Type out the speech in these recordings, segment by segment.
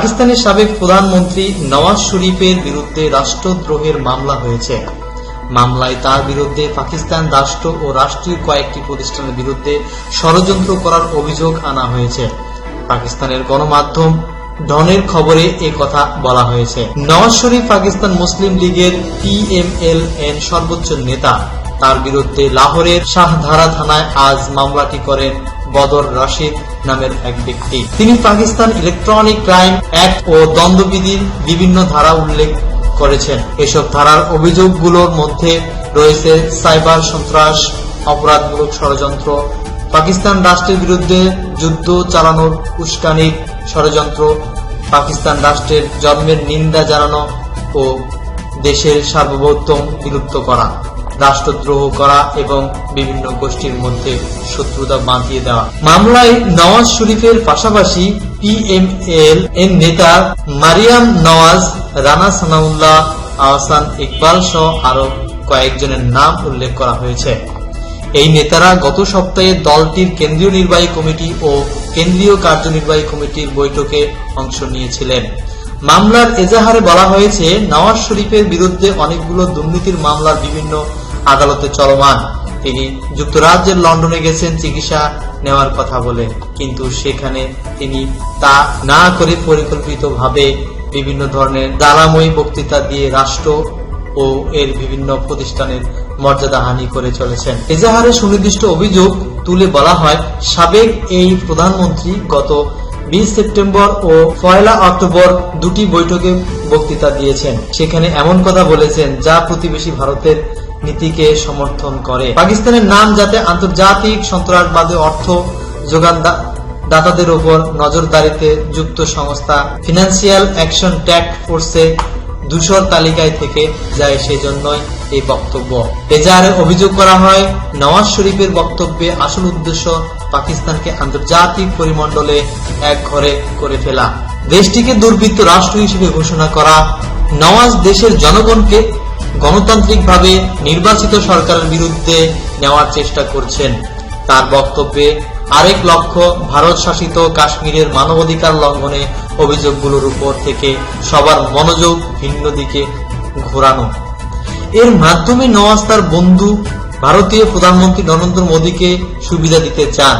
পাকিস্তানের সাবেক প্রধানমন্ত্রী নওয়াজ শরীফের বিরুদ্ধে রাষ্ট্রদ্রোহের মামলা হয়েছে। মামলায় তার বিরুদ্ধে পাকিস্তান রাষ্ট্র ও রাষ্ট্রীয় কয়েকটি প্রতিষ্ঠানের বিরুদ্ধে ষড়যন্ত্র করার অভিযোগ আনা হয়েছে। পাকিস্তানের গণমাধ্যম ডনের খবরে এ কথা বলা হয়েছে। নওয়াজ শরীফ পাকিস্তান মুসলিম লীগের পিএমএল-এন সর্বোচ্চ নেতা। তার বিরুদ্ধে লাহোরের শাহধারা থানায় আজ মামলাটি করেন বদর রশিদ নামের এক ব্যক্তি। তিনি পাকিস্তান ইলেকট্রনিক ক্রাইম অ্যাক্ট ও দ্বন্দ্ববিধির বিভিন্ন ধারা উল্লেখ করেছেন। এসব ধারার অভিযোগগুলোর মধ্যে রয়েছে সাইবার সন্ত্রাস, অপরাধমূলক ষড়যন্ত্র, পাকিস্তান রাষ্ট্রের বিরুদ্ধে যুদ্ধ চালানোর উস্কানির ষড়যন্ত্র, পাকিস্তান রাষ্ট্রের জন্মের নিন্দা জানানো ও দেশের সার্বভৌম বিলুপ্ত করা। রাষ্ট্রদ্রোহ করা এবং বিভিন্ন গোষ্ঠীর মধ্যে শত্রুতা বাঁধিয়ে দেওয়া। মামলায় নওয়াজ শরীফের পাশাপাশি পিএমএল এর নেতা মারিয়াম নওয়াজ, রানা সানাউল্লাহ, আহসান ইকবাল সহ আরও কয়েকজনের নাম উল্লেখ করা হয়েছে। এই নেতারা গত সপ্তাহে দলটির কেন্দ্রীয় নির্বাহী কমিটি ও কেন্দ্রীয় কার্যনির্বাহী কমিটির বৈঠকে অংশ নিয়েছিলেন। মামলার এজাহারে বলা হয়েছে, নওয়াজ শরীফের বিরুদ্ধে অনেকগুলো দুর্নীতির মামলার বিভিন্ন আদালতে চলমান। তিনি যুক্তরাজ্যের লন্ডনে গেছেন চিকিৎসা নেওয়ার কথা বলে, কিন্তু সেখানে তিনি তা না করে পরিকল্পিতভাবে বিভিন্ন ধরনের জ্বালাময়ী বক্তৃতা দিয়ে রাষ্ট্র ও এর বিভিন্ন প্রতিষ্ঠানের মর্যাদা হানি করে চলেছেন। এজাহারে সুনির্দিষ্ট অভিযোগ তুলে বলা হয়, সাবেক এই প্রধানমন্ত্রী গত বিশ সেপ্টেম্বর ও পয়লা অক্টোবর দুটি বৈঠকে বক্তৃতা দিয়েছেন। সেখানে এমন কথা বলেছেন, যা প্রতিবেশী ভারতের নীতিকে সমর্থন করে। পাকিস্তানের নাম যাতে আন্তর্জাতিক সন্ত্রাসবাদে অর্থ যোগান দাতাদের উপর নজরদারিতে যুক্ত সংস্থা ফিনান্সিয়াল অ্যাকশন ট্যাক্ট ফোর্সে দূষর তালিকায় থেকে যায় সেজন্যই এই বক্তব্য। এজাহারে অভিযোগ করা হয়, নওয়াজ শরীফের বক্তব্যে আসল উদ্দেশ্য পাকিস্তানকে আন্তর্জাতিক পরিমণ্ডলে এক ঘরে করে ফেলা। দেশটিকে দুর্বৃত্ত রাষ্ট্র হিসেবে ঘোষণা করা, নওয়াজ দেশের জনগণকে গণতান্ত্রিকভাবে নির্বাচিত সরকারের বিরুদ্ধে নেওয়ার চেষ্টা করছেন। তার বক্তব্যে আরেক লক্ষ্য ভারত শাসিত কাশ্মীরের মানবাধিকার লঙ্ঘনে অভিযোগগুলোর উপর থেকে সবার মনোযোগ ভিন্ন দিকে ঘোরানো। এর মাধ্যমে নওয়াজ তার বন্ধু ভারতীয় প্রধানমন্ত্রী নরেন্দ্র মোদীকে সুবিধা দিতে চান।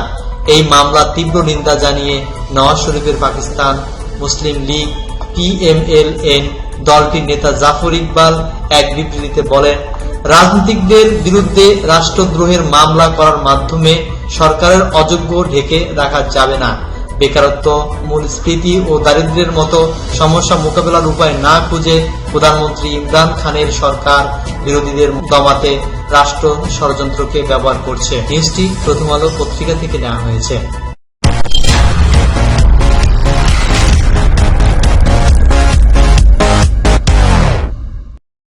এই মামলা তীব্র নিন্দা জানিয়ে নওয়াজ শরীফের পাকিস্তান মুসলিম লীগ পিএমএল-এন দলটির নেতা জাফর ইকবাল এক বিবৃতিতে বলেন, রাজনীতিকদের বিরুদ্ধে রাষ্ট্রদ্রোহের মামলা করার মাধ্যমে সরকারের অযোগ্য ঢেকে রাখা যাবে না। বেকারত্ব, মূলস্ফীতি ও দারিদ্র্যের মতো সমস্যা মোকাবেলার উপায় না খুঁজে প্রধানমন্ত্রী ইমরান খানের সরকার বিরোধীদের দমাতে রাষ্ট্র ষড়যন্ত্রকে ব্যবহার করছে। নিউজটি প্রথম আলো পত্রিকা থেকে নেওয়া হয়েছে।